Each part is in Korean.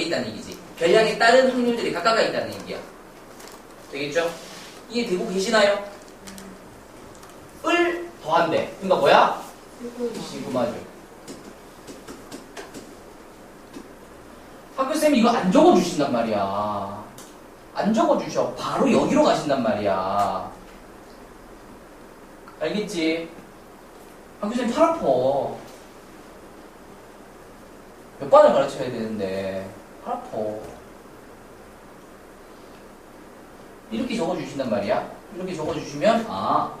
어디에 있다는 얘기지? 별량에 따른 확률들이 각각가 있다는 얘기야. 되겠죠? 이해 되고 계시나요? 을 더한대. 그러니까 뭐야? 시그마죠. 학교쌤이 이거 안 적어주신단 말이야. 안 적어주셔. 바로 여기로 가신단 말이야. 알겠지? 학교쌤 팔 아파. 몇 반을 가르쳐야 되는데 팔 아파. 이렇게 적어주신단 말이야. 이렇게 적어주시면 아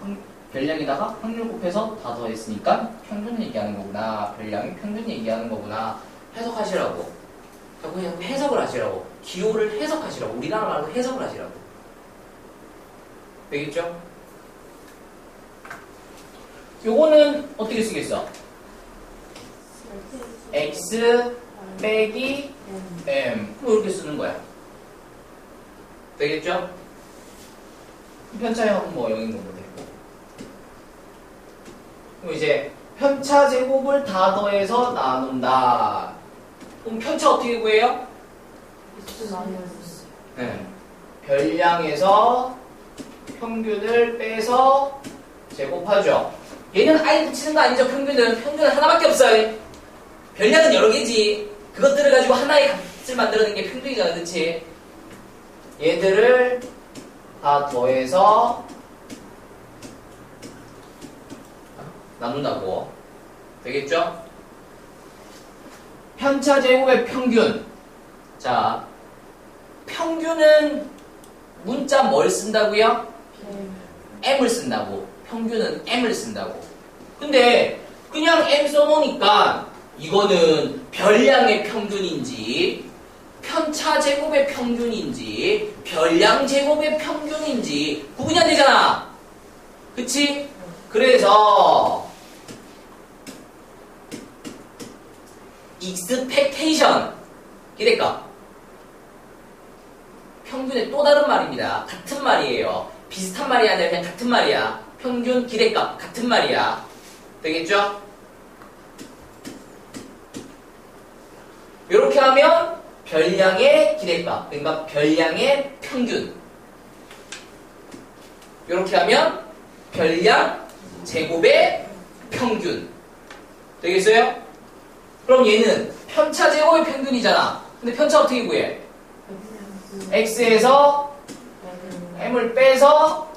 별량에다가 확률 곱해서 다 더했으니까 평균 얘기하는 거구나. 별량이 평균 얘기하는 거구나. 해석하시라고. 그냥 해석을 하시라고. 기호를 해석하시라고. 우리나라 말로 해석을 하시라고. 되겠죠? 요거는 어떻게 쓰겠어? x 빼기 m. 뭐 이렇게 쓰는 거야. 되겠죠? 편차형은 뭐 0인 거고 되고. 그럼 이제 편차 제곱을 다 더해서 나눈다. 그럼 편차 어떻게 구해요? 네. 별량에서 평균을 빼서 제곱하죠. 얘는 아예 붙이는 거 아니죠? 평균은 평균은 하나밖에 없어요. 별량은 여러 개지. 그것들을 가지고 하나의 값을 만들어낸 게 평균이잖아, 그렇지? 얘들을 다 더해서 나눈다고. 되겠죠? 편차 제곱의 평균. 자, 평균은 문자 뭘 쓴다고요? m을 쓴다고. 평균은 m을 쓴다고. 근데 그냥 m 써놓으니까 이거는 별량의 평균인지 편차 제곱의 평균인지 별량 제곱의 평균인지 구분이 안 되잖아. 그치? 그래서 익스펙테이션 기대값 평균의 또 다른 말입니다. 같은 말이에요. 비슷한 말이 아니라 그냥 같은 말이야. 평균 기대값 같은 말이야. 되겠죠? 이렇게 하면 별량의 기대값, 그러니까 별량의 평균. 이렇게 하면 별량 제곱의 평균. 되겠어요? 그럼 얘는 편차 제곱의 평균이잖아. 근데 편차 어떻게 구해? x에서 m을 빼서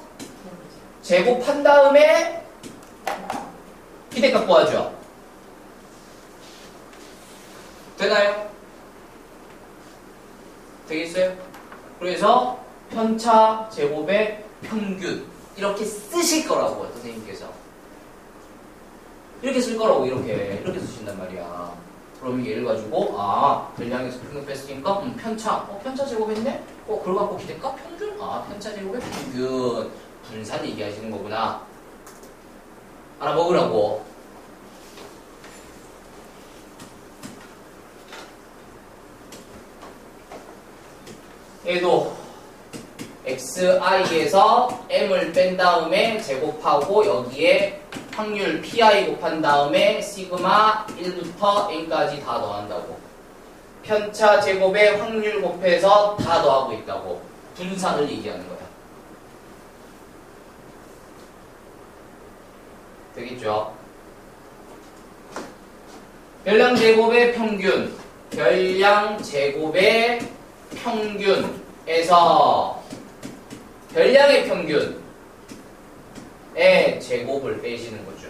제곱한 다음에 기대값 구하죠. 되나요? 되겠어요? 그래서 편차 제곱의 평균 이렇게 쓰실 거라고 선생님께서 이렇게 쓸 거라고 이렇게 이렇게 쓰신단 말이야. 그럼 얘를 가지고 아 별량에서 평균 뺐으니까 음, 편차 어 편차 제곱했네? 어 그걸 갖고 기대값 평균? 아 편차 제곱의 평균 분산 얘기하시는 거구나. 알아먹으라고. 얘도 xi에서 m을 뺀 다음에 제곱하고 여기에 확률 pi 곱한 다음에 시그마 1부터 n까지 다 더한다고. 편차 제곱에 확률 곱해서 다 더하고 있다고. 분산을 얘기하는 거야. 되겠죠? 별량 제곱의 평균, 별량 제곱의 평균에서 별량의 평균의 제곱을 빼시는 거죠.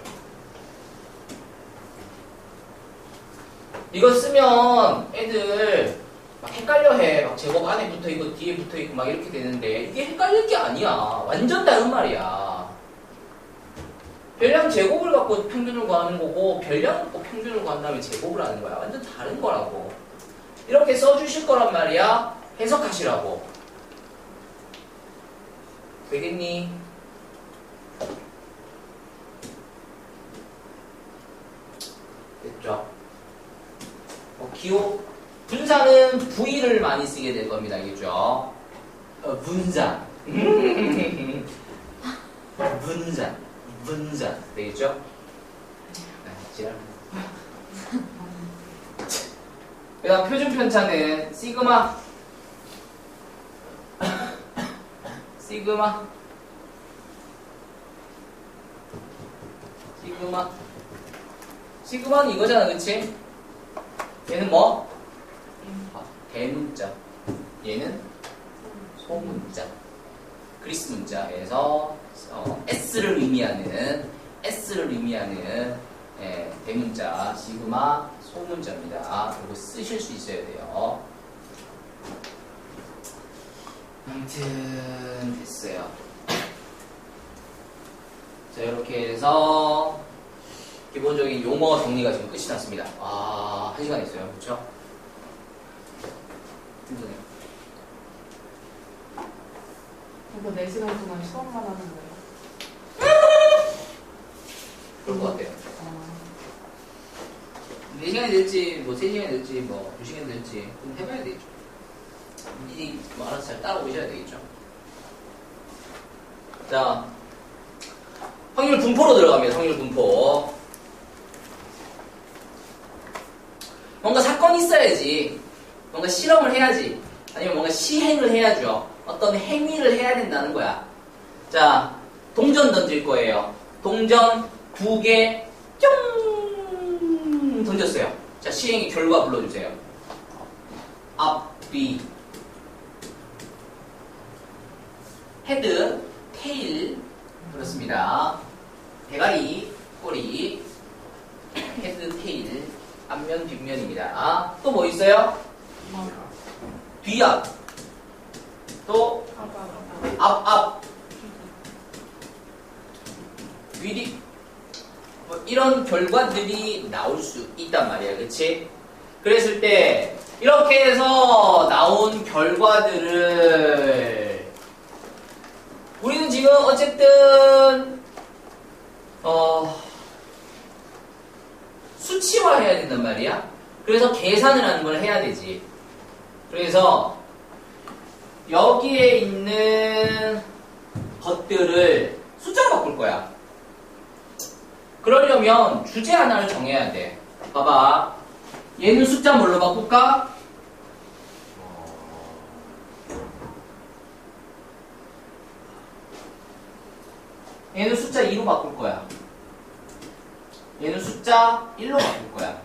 이거 쓰면 애들 막 헷갈려해. 막 제곱 안에 붙어 있고 뒤에 붙어 있고 막 이렇게 되는데 이게 헷갈릴 게 아니야. 완전 다른 말이야. 별량 제곱을 갖고 평균을 구하는 거고 별량 갖고 평균을 구한 다음에 제곱을 하는 거야. 완전 다른 거라고. 이렇게 써주실 거란 말이야. 해석하시라고. 되겠니? 됐죠? 어, 기호 분산은 V를 많이 쓰게 될 겁니다. 알겠죠? 어, 분산. 분산. 분산. 되겠죠? 아, 지랄. 그 다음 표준 편차는 시그마 시그마 시그마 시그마는 이거잖아 그치? 얘는 뭐? 아, 대문자 얘는 소문자 그리스 문자에서 어, S를 의미하는 S를 의미하는 예, 대문자 시그마 소문자입니다. 이거 쓰실 수 있어야 돼요. 아무튼 됐어요. 자 이렇게 해서 기본적인 용어 정리가 지금 끝이 났습니다. 아, 한 시간 했어요. 그렇죠? 힘드네요. 이거 4시간 동안 수업만 하는 거예요? 그럴 것 같아요. 아, 4시간이 될지, 뭐 3시간이 될지, 뭐 2시간이 될지, 좀 해봐야 되겠죠. 미리 뭐 알아서 잘 따라오셔야 되겠죠. 자, 확률 분포로 들어갑니다. 확률 분포. 뭔가 사건이 있어야지. 뭔가 실험을 해야지. 아니면 뭔가 시행을 해야죠. 어떤 행위를 해야 된다는 거야. 자, 동전 던질 거예요. 동전 두 개, 뿅! 던졌어요. 자, 시행의 결과 불러주세요. 앞뒤. 헤드, 테일. 그렇습니다. 대가리, 꼬리. 헤드, 테일. 앞면, 뒷면입니다. 또뭐 있어요? 막, 뒤앞. 또 앞, 앞. 위리. 뭐 이런 결과들이 나올 수 있단 말이야. 그치? 그랬을 때, 이렇게 해서 나온 결과들을, 지금 어쨌든, 어, 수치화해야 된단 말이야. 그래서 계산을 하는 걸 해야 되지. 그래서, 여기에 있는 것들을 숫자로 바꿀 거야. 그러려면 주제 하나를 정해야 돼. 봐봐. 얘는 숫자 뭘로 바꿀까? 얘는 숫자 2로 바꿀 거야. 얘는 숫자 1로 바꿀 거야.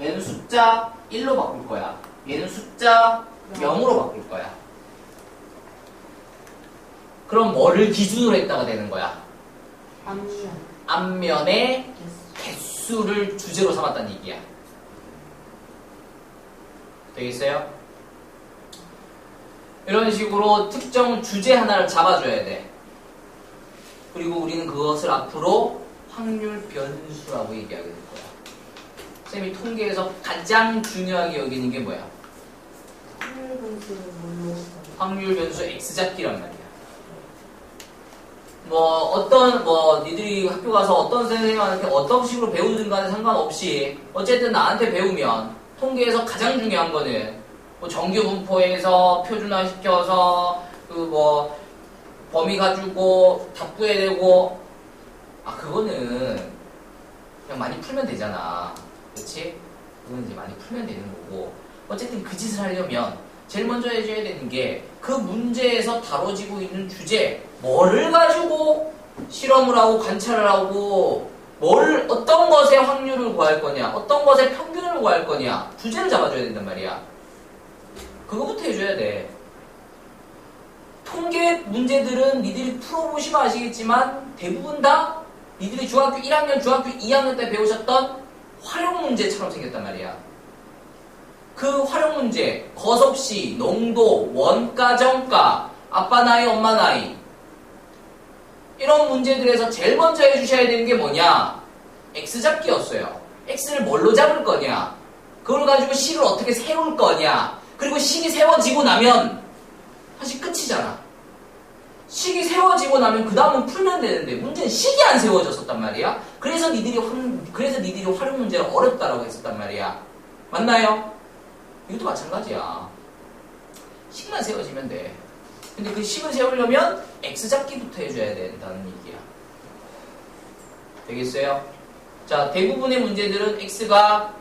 얘는 숫자 1로 바꿀 거야. 얘는 숫자 0으로 바꿀 거야. 그럼 뭐를 기준으로 했다가 되는 거야? 안면, 앞면에 개수. 개수를 주제로 삼았다는 얘기야. 되겠어요? 이런 식으로 특정 주제 하나를 잡아줘야 돼. 그리고 우리는 그것을 앞으로 확률 변수라고 얘기하게 될 거야. 쌤이 통계에서 가장 중요하게 여기는 게 뭐야? 확률 뭘로 변수 x잡기란 말이야. 뭐 어떤 뭐 니들이 학교 가서 어떤 선생님한테 어떤 식으로 배우든 간에 상관없이 어쨌든 나한테 배우면 통계에서 가장 중요한 거는 뭐 정규 분포에서 표준화 시켜서 그뭐 범위 가지고 답구해내고 아 그거는 그냥 많이 풀면 되잖아. 그렇지? 그건 이제 많이 풀면 되는 거고 어쨌든 그 짓을 하려면 제일 먼저 해줘야 되는 게 그 문제에서 다뤄지고 있는 주제 뭐를 가지고 실험을 하고 관찰을 하고 뭘 어떤 것의 확률을 구할 거냐 어떤 것의 평균을 구할 거냐 주제를 잡아줘야 된단 말이야 그거부터 해줘야 돼 통계 문제들은 니들이 풀어보시면 아시겠지만 대부분 다 니들이 중학교 1학년 중학교 2학년 때 배우셨던 활용 문제처럼 생겼단 말이야 그 활용 문제, 거섭시, 농도, 원가, 정가, 아빠 나이, 엄마 나이 이런 문제들에서 제일 먼저 해주셔야 되는 게 뭐냐? X 잡기였어요. X를 뭘로 잡을 거냐? 그걸 가지고 식을 어떻게 세울 거냐? 그리고 식이 세워지고 나면 사실 끝이잖아. 식이 세워지고 나면 그 다음은 풀면 되는데 문제는 식이 안 세워졌었단 말이야. 그래서 니들이 활- 그래서 니들이 활용 문제를 어렵다라고 했었단 말이야. 맞나요? 이것도 마찬가지야. 식만 세워지면 돼. 근데 그 식을 세우려면 X 잡기부터 해줘야 된다는 얘기야. 되겠어요? 자, 대부분의 문제들은 X가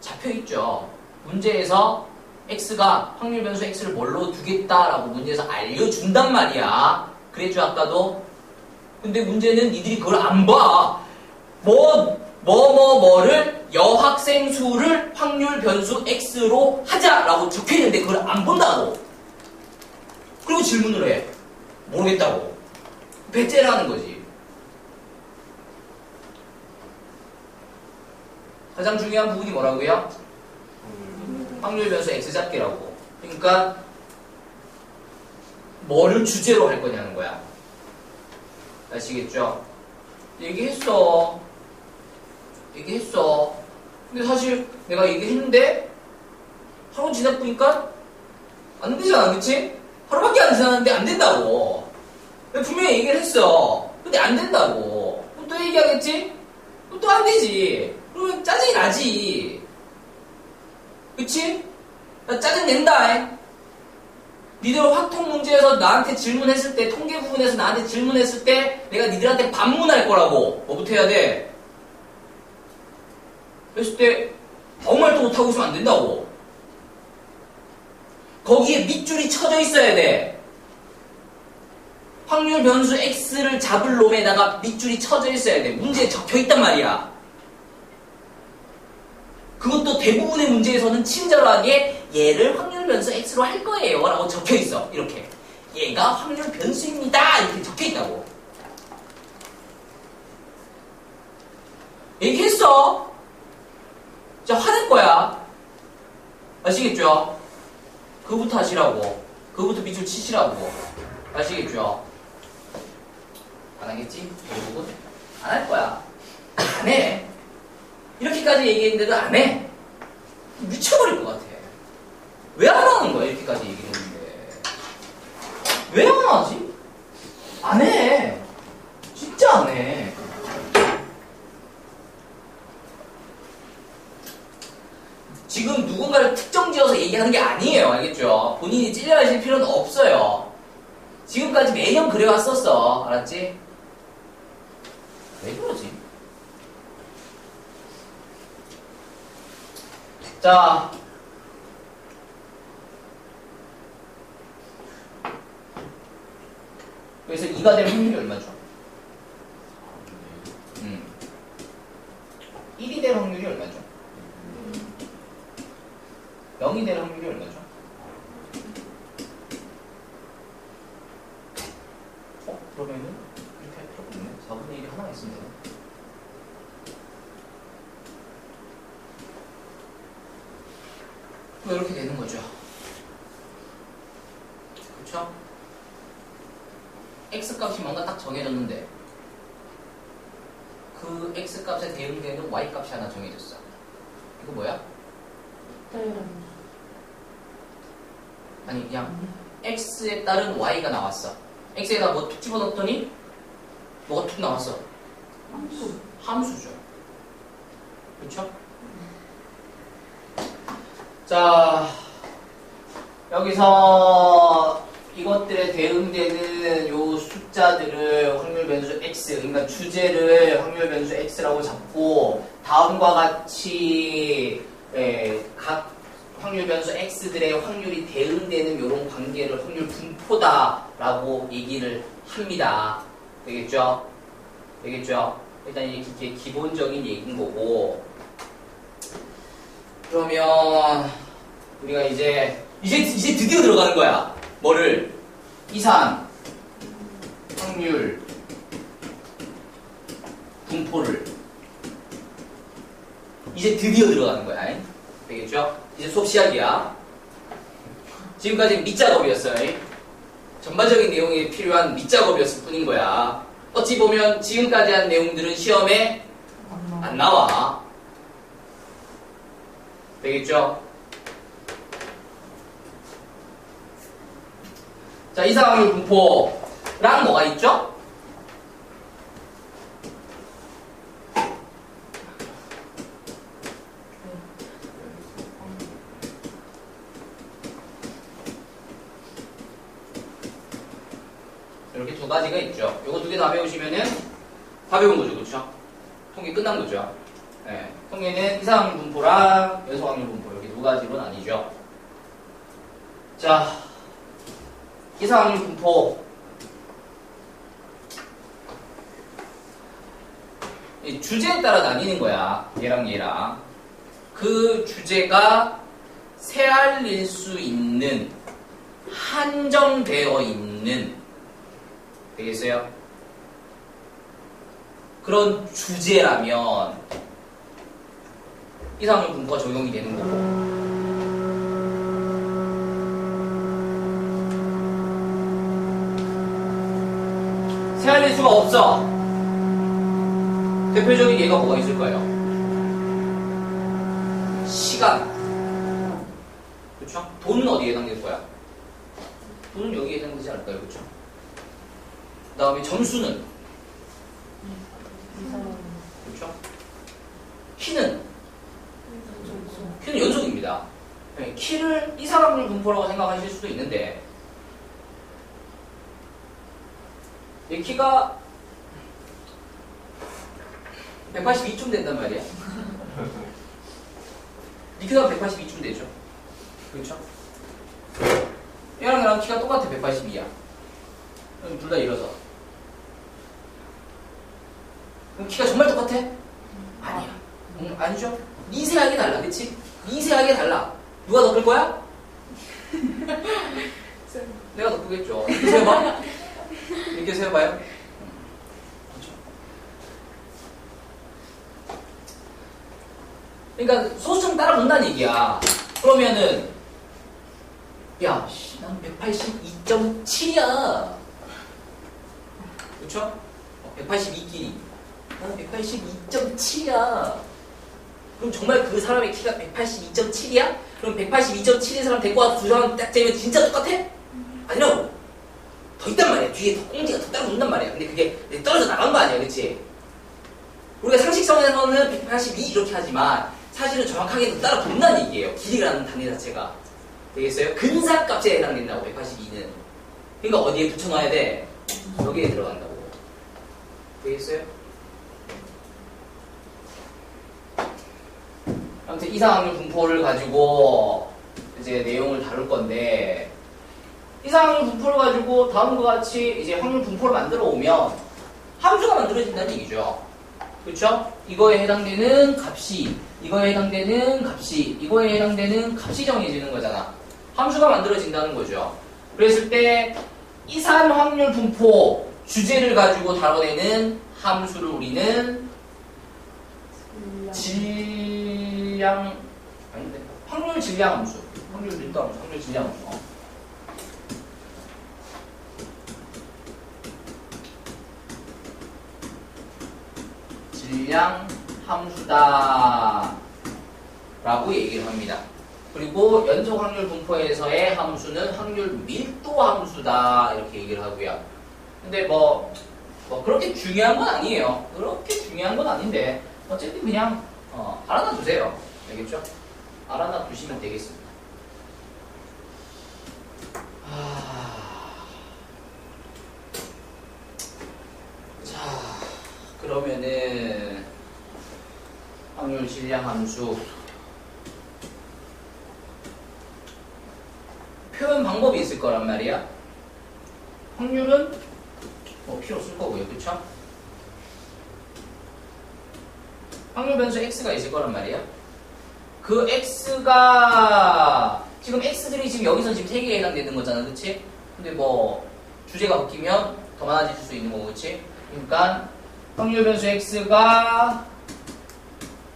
잡혀 있죠. 문제에서 x가 확률 변수 x를 뭘로 두겠다라고 문제에서 알려준단 말이야. 그랬죠 아까도. 근데 문제는 니들이 그걸 안 봐. 뭐, 뭐, 뭐, 뭐를 여학생 수를 확률 변수 x로 하자라고 적혀 있는데 그걸 안 본다고. 그리고 질문을 해. 모르겠다고. 배째라는 거지. 가장 중요한 부분이 뭐라고요? 확률 변수 x 잡기라고. 그러니까 뭐를 주제로 할 거냐는 거야. 아시겠죠? 얘기했어. 얘기했어. 근데 사실 내가 얘기했는데 하루 지나 보니까 안 되잖아, 그치? 하루밖에 안 지났는데 안 된다고. 분명히 얘기를 했어. 근데 안 된다고. 그럼 또 얘기하겠지? 그럼 또 안 되지. 그러면 짜증이 나지. 그치? 나 짜증 낸다. 니들 확통 문제에서 나한테 질문했을 때, 통계 부분에서 나한테 질문했을 때, 내가 니들한테 반문할 거라고. 뭐부터 해야 돼? 그랬을 때, 아무 말도 못하고 있으면 안 된다고. 거기에 밑줄이 쳐져 있어야 돼. 확률 변수 x를 잡을 놈에다가 밑줄이 쳐져 있어야 돼. 문제에 적혀 있단 말이야. 그것도 대부분의 문제에서는 친절하게 얘를 확률 변수 x로 할 거예요. 라고 적혀 있어. 이렇게. 얘가 확률 변수입니다. 이렇게 적혀 있다고. 얘기했어. 자, 화낼 거야. 아시겠죠? 그부터 하시라고. 그부터 밑줄 치시라고. 아시겠죠? 안 하겠지? 결국은? 안 할 거야. 안 해. 이렇게까지 얘기했는데도 안 해. 미쳐버릴 것 같아. 왜 안 하는 거야? 이렇게까지 얘기했는데. 왜 안 하지? 안 해. 진짜 안 해. 지금 누군가를 특정 지어서 얘기하는 게 아니에요. 알겠죠? 본인이 찔려가실 필요는 없어요. 지금까지 매년 그래왔었어. 알았지? 왜 그러지? 자. 그래서 2가 될 확률이 얼마죠? 음. 1이 될 확률이 얼마죠? 0이 될 확률이 얼마죠? 어? 그러면은 이렇게 할 필요가 없네. 4분의 1이 하나 있으면 되나? 뭐 이렇게 되는 거죠. 그렇죠? x 값이 뭔가 딱 정해졌는데 그 x 값에 대응되는 y 값이 하나 정해졌어. 이거 뭐야? 아니 그냥 x에 따른 y가 나왔어. x에다 뭐 툭 집어넣었더니 뭐가 툭 나왔어. 함수. 함수죠. 그렇죠? 자, 여기서 이것들에 대응되는 요 숫자들을 확률 변수 x, 그러니까 주제를 확률 변수 x라고 잡고 다음과 같이 예, 각 확률 변수 x들의 확률이 대응되는 이런 관계를 확률 분포다라고 얘기를 합니다. 되겠죠? 되겠죠? 일단 이게 기본적인 얘기인 거고 그러면 우리가 이제 이제 이제 드디어 들어가는 거야. 뭐를 이산 확률 분포를 이제 드디어 들어가는 거야. 되겠죠? 이제 수업 시작이야. 지금까지 밑작업이었어요. 전반적인 내용이 필요한 밑작업이었을 뿐인 거야. 어찌 보면 지금까지 한 내용들은 시험에 안 나와. 되겠죠? 자, 이상확률 분포 랑 뭐가 있죠? 이렇게 두 가지가 있죠. 요거 두 개 다 배우시면은 다 배운 거죠, 그렇죠? 통계 끝난 거죠. 네, 통계는 이상확률 분포랑 연속 확률 분포 이렇게 두두 가지로 나뉘죠. 자, 이상 확률 분포. 이 주제에 따라 나뉘는 거야. 얘랑 얘랑. 그 주제가 새알릴 수 있는 한정되어 있는 되겠어요? 그런 주제라면 이상의 분포가 적용이 되는 거고 새알릴 수가 없어 대표적인 예가 뭐가 있을까요? 시간 그렇죠? 돈은 어디에 해당될 거야? 돈은 여기에 해당되지 않을까요? 그렇죠? 그 다음에 점수는 이 그렇죠? 키는 키는 연속입니다. 네, 키를 이상확률 분포라고 생각하실 수도 있는데 이 키가 182쯤 된단 말이야. 이 키가 182쯤 되죠. 그렇죠? 얘랑 나랑 키가 똑같아 182야. 둘다 일어서. 그럼 키가 정말 똑같아? 아니야. 음, 아니죠? 미세하게 달라, 그치? 미세하게 달라. 누가 더 클 거야? 내가 더 크겠죠. 이렇게 세어봐. 이렇게 세어봐요. 음, 그렇죠. 그러니까 소수점 따라 본다는 얘기야. 그러면은 야, 씨, 난 182.7이야. 그쵸? 182끼리. 나는 182.7이야. 그럼 정말 그 사람의 키가 182.7이야? 그럼 182.7인 사람 데리고 와서 두 사람 딱 재면 진짜 똑같아? 아니라고. 더 있단 말이야. 뒤에 더 꽁지가 더 붙는단 말이야. 근데 그게 떨어져 나간 거 아니야, 그치? 우리가 상식선에서는 182 이렇게 하지만 사실은 정확하게 더 따로 붙는다는 얘기예요. 길이라는 단위 자체가. 되겠어요? 근사값에 해당된다고, 182는. 그러니까 어디에 붙여놔야 돼? 여기에 들어간다고. 되겠어요? 아무튼 이상확률 분포를 가지고 이제 내용을 다룰 건데 이상확률 분포를 가지고 다음과 같이 이제 확률 분포를 만들어 오면 함수가 만들어진다는 얘기죠. 그렇죠? 이거에 해당되는 값이 이거에 해당되는 값이 이거에 해당되는 값이 정해지는 거잖아. 함수가 만들어진다는 거죠. 그랬을 때 이산 확률 분포 주제를 가지고 다뤄내는 함수를 우리는 질량 아닌데 확률 질량 함수 확률 밀도 함수 확률 질량 함수 어. 질량 함수다 라고 얘기를 합니다 그리고 연속 확률 분포에서의 함수는 확률 밀도 함수다 이렇게 얘기를 하고요 근데 뭐, 뭐 그렇게 중요한 건 아니에요 그렇게 중요한 건 아닌데 어쨌든 그냥 어, 알아놔 두세요. 알겠죠? 알아놔 두시면 되겠습니다. 아... 자, 그러면은 확률 질량 함수 표현 방법이 있을 거란 말이야. 확률은 뭐 필요 없을 거고요, 그렇죠? 확률 변수 x가 있을 거란 말이야. 그 x가 지금 x들이 지금 여기서 지금 3개에 해당되는 거잖아, 그치? 근데 뭐 주제가 바뀌면 더 많아질 수 있는 거고, 그치? 그러니까 확률 변수 x가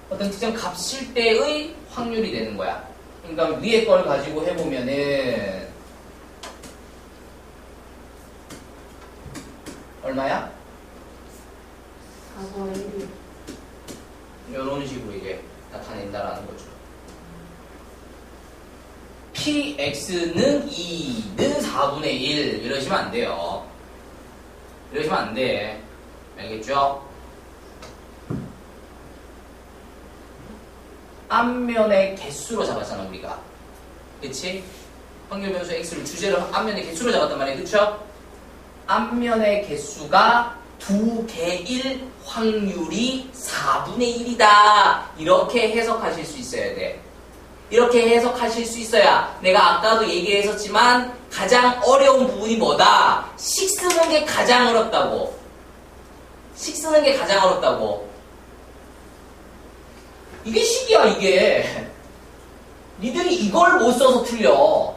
어떤 특정 값일 때의 확률이 되는 거야. 그러니까 위에 걸 가지고 해보면은 얼마야? 4과 1이 이런 식으로 이제 나타낸다라는 거죠. px는 2는 4분의 1 이러시면 안 돼요. 이러시면 안 돼. 알겠죠? 앞면의 개수로 잡았잖아 우리가. 그치? 확률 변수 x를 주제로 앞면의 개수로 잡았단 말이야. 그쵸? 앞면의 개수가 두 개일 확률이 4분의 1이다. 이렇게 해석하실 수 있어야 돼. 이렇게 해석하실 수 있어야 내가 아까도 얘기했었지만 가장 어려운 부분이 뭐다? 식 쓰는 게 가장 어렵다고. 식 쓰는 게 가장 어렵다고. 이게 식이야, 이게. 니들이 이걸 못 써서 틀려.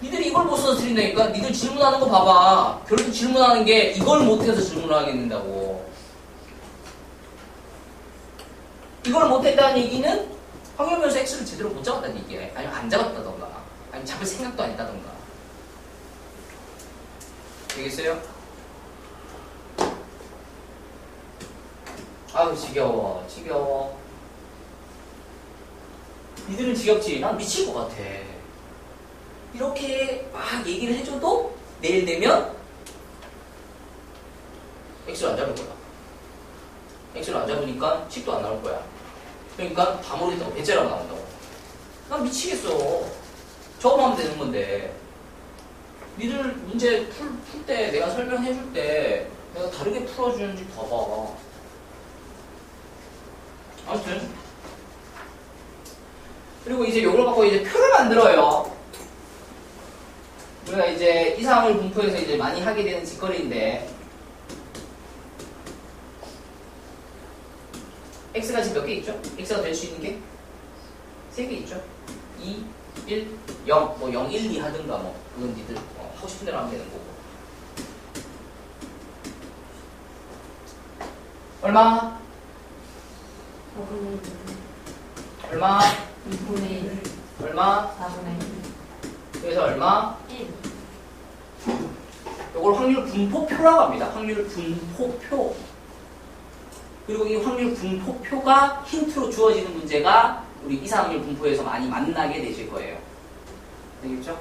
니들이 이걸 못 써서 틀린다니까? 니들 질문하는 거 봐봐. 결국 질문하는 게 이걸 못해서 질문을 하게 된다고. 이걸 못했다는 얘기는 확률면서 X를 제대로 못 잡았다는 얘기야. 아니면 안 잡았다던가. 아니면 잡을 생각도 안 했다던가. 되겠어요? 아우 지겨워 지겨워. 니들은 지겹지? 난 미칠 것 같아. 이렇게 막 얘기를 해줘도 내일 되면 X를 안 잡을 거야. X를 안 잡으니까 식도 안 나올 거야. 그러니까 다 모르겠다고 배째라고 나온다고. 난 미치겠어. 저거 하면 되는 건데. 니들 문제 풀 때 내가 설명해 줄 때 내가 다르게 풀어주는지 봐봐 아무튼 그리고 이제 요걸 갖고 이제 표를 만들어요. 우리가 이제 이상을 분포해서 이제 많이 하게 되는 짓거리인데 x가 지금 몇 개 있죠? x가 될 수 있는 게 세 개 있죠? 2, 1, 0, 뭐 0, 1, 2 하든가 뭐 그건 니들 어, 하고 싶은 대로 하면 되는 거고 얼마? 4분의 얼마? 2분의 1 얼마? 4분의 그래서 얼마? 1 이걸 확률 분포표라고 합니다. 확률 분포표. 그리고 이 확률 분포표가 힌트로 주어지는 문제가 우리 이상확률 분포에서 많이 만나게 되실 거예요. 알겠죠?